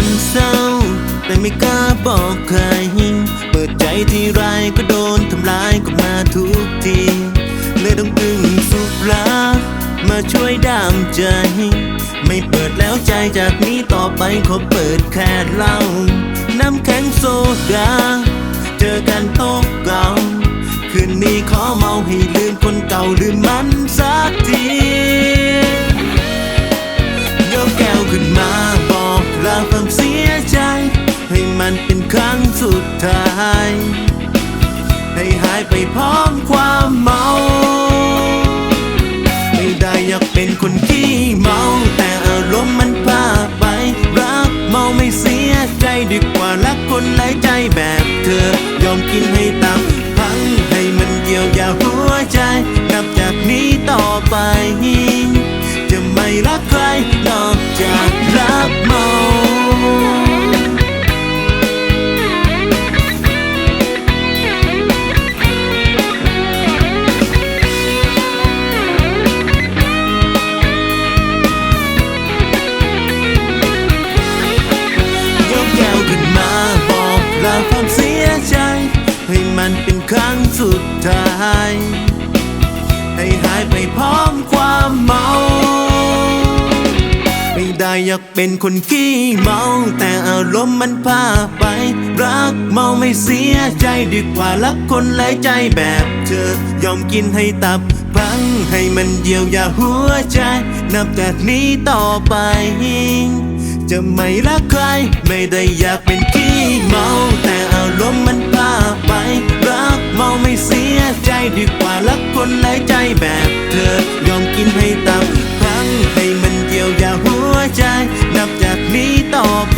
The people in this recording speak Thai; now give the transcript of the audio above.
มันเศร้า แต่ไม่กล้าบอกใคร เปิดใจที่ไรก็โดนทำลายกลับมาทุกทีเลยต้องพึ่งสุขรักมาช่วยดามใจ ไม่เปิดแล้วใจจากนี้ต่อไปขอเปิดแค่เล่า น้ำแข็งโซดา เจอกันโต๊ะเก่า คืนนี้ขอเมาให้ลืมคนเก่าลืมมันสักที เป็นครั้งสุดท้าย ให้หายไปพร้อมความเมา ไม่ได้อยากเป็นคนขี้เมา แต่อารมณ์มันพาไป รักเมาไม่เสียใจดีกว่ารักคนไร้ใจแบบเธอ ยอมกินให้ตับพังให้มันเยียวยาหัวใจ นับจากนี้ต่อไป จะไม่รัก ความเสียใจ ให้มันเป็นครั้งสุดท้าย ให้หายไปพร้อมความเมา ไม่ได้อยากเป็นคนขี้เมา แต่อารมณ์มันพาไป รักเมาไม่เสียใจดีกว่ารักคนไร้ใจแบบเธอ ยอมกินให้ตับพังให้มันเยียวยาหัวใจ นับจากนี้ต่อไป จะไม่รักใคร ไม่ได้อยากเป็นขี้เมา แต่อารมณ์มันพาไป รักเมาไม่เสียใจดีกว่ารักคนไร้ใจแบบเธอ ยอมกินให้ตับพังให้มันเยียวยาหัวใจ นับจากนี้ต่อไป